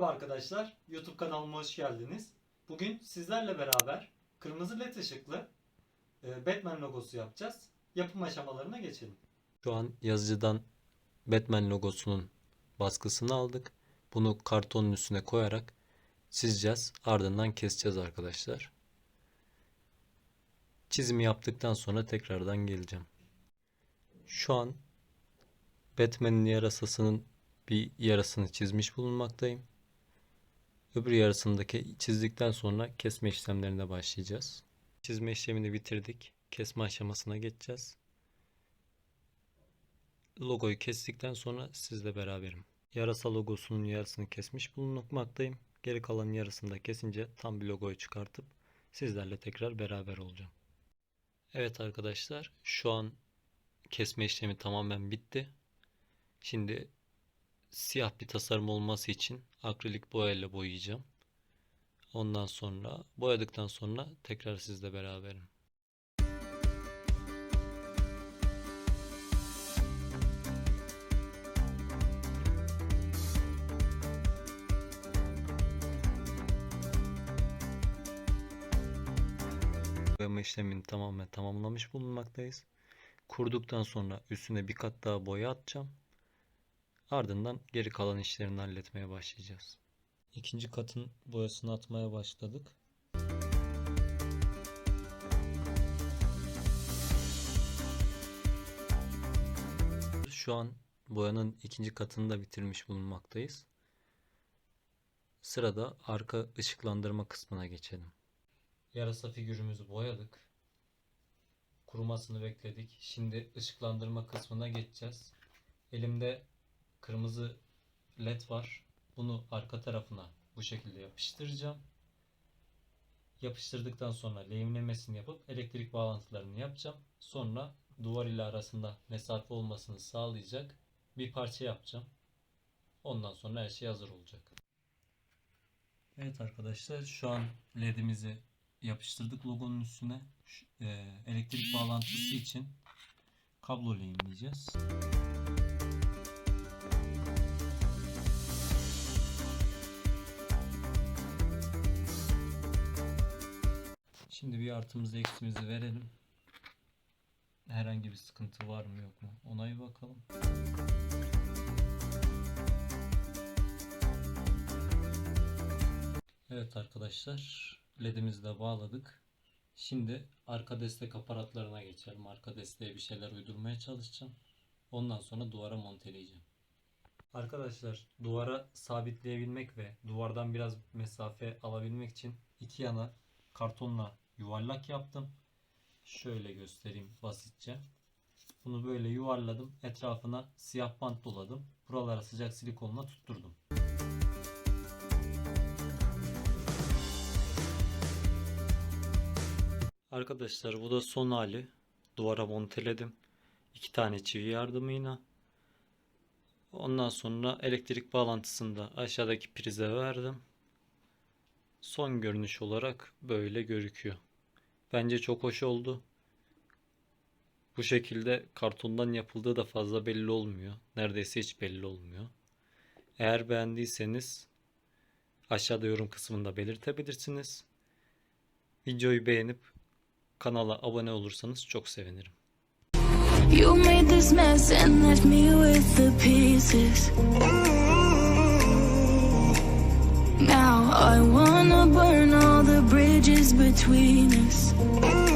Merhaba arkadaşlar, YouTube kanalıma hoş geldiniz. Bugün sizlerle beraber kırmızı led ışıklı e, Batman logosu yapacağız. Yapım aşamalarına geçelim. Şu an yazıcıdan Batman logosunun baskısını aldık. Bunu kartonun üstüne koyarak çizeceğiz. Ardından keseceğiz arkadaşlar. Çizimi yaptıktan sonra tekrardan geleceğim. Şu an Batman'in yarasasının bir yarasını çizmiş bulunmaktayım. Öbür yarısındaki çizdikten sonra kesme işlemlerine başlayacağız. Çizme işlemini bitirdik. Kesme aşamasına geçeceğiz. Logoyu kestikten sonra sizle beraberim. Yarasa logosunun yarısını kesmiş bulunmaktayım. Geri kalan yarısını da kesince tam bir logoyu çıkartıp sizlerle tekrar beraber olacağım. Evet arkadaşlar şu an kesme işlemi tamamen bitti. Şimdi siyah bir tasarım olması için akrilik boyayla boyayacağım. Ondan sonra boyadıktan sonra tekrar sizle beraberim. Boyama işlemini tamamen tamamlamış bulunmaktayız. Kurduktan sonra üstüne bir kat daha boya atacağım. Ardından geri kalan işlerini halletmeye başlayacağız. İkinci katın boyasını atmaya başladık. Şu an boyanın ikinci katını da bitirmiş bulunmaktayız. Sırada arka ışıklandırma kısmına geçelim. Yarasa figürümüzü boyadık. Kurumasını bekledik. Şimdi ışıklandırma kısmına geçeceğiz. Elimde kırmızı led var. Bunu arka tarafına bu şekilde yapıştıracağım. Yapıştırdıktan sonra lehimlemesini yapıp elektrik bağlantılarını yapacağım. Sonra duvar ile arasında mesafe olmasını sağlayacak bir parça yapacağım. Ondan sonra her şey hazır olacak. Evet arkadaşlar şu an ledimizi yapıştırdık logonun üstüne. E, elektrik bağlantısı için kablo lehimleyeceğiz. Şimdi bir artımızı eksimizi verelim. Herhangi bir sıkıntı var mı yok mu? Ona bir bakalım. Evet arkadaşlar ledimizi de bağladık. Şimdi arka destek aparatlarına geçelim. Arka desteğe bir şeyler uydurmaya çalışacağım. Ondan sonra duvara monteleyeceğim. Arkadaşlar duvara sabitleyebilmek ve duvardan biraz mesafe alabilmek için iki yana kartonla yuvarlak yaptım. Şöyle göstereyim basitçe. Bunu böyle yuvarladım. Etrafına siyah bant doladım. Buralara sıcak silikonla tutturdum. Arkadaşlar bu da son hali. Duvara monteledim. İki tane çivi yardımıyla. Ondan sonra elektrik bağlantısını da aşağıdaki prize verdim. Son görünüş olarak böyle gözüküyor. Bence çok hoş oldu. Bu şekilde kartondan yapıldığı da fazla belli olmuyor. Neredeyse hiç belli olmuyor. Eğer beğendiyseniz aşağıda yorum kısmında belirtebilirsiniz. Videoyu beğenip kanala abone olursanız çok sevinirim. You made this mess and left me with the pieces. Now I wanna burn all the between us.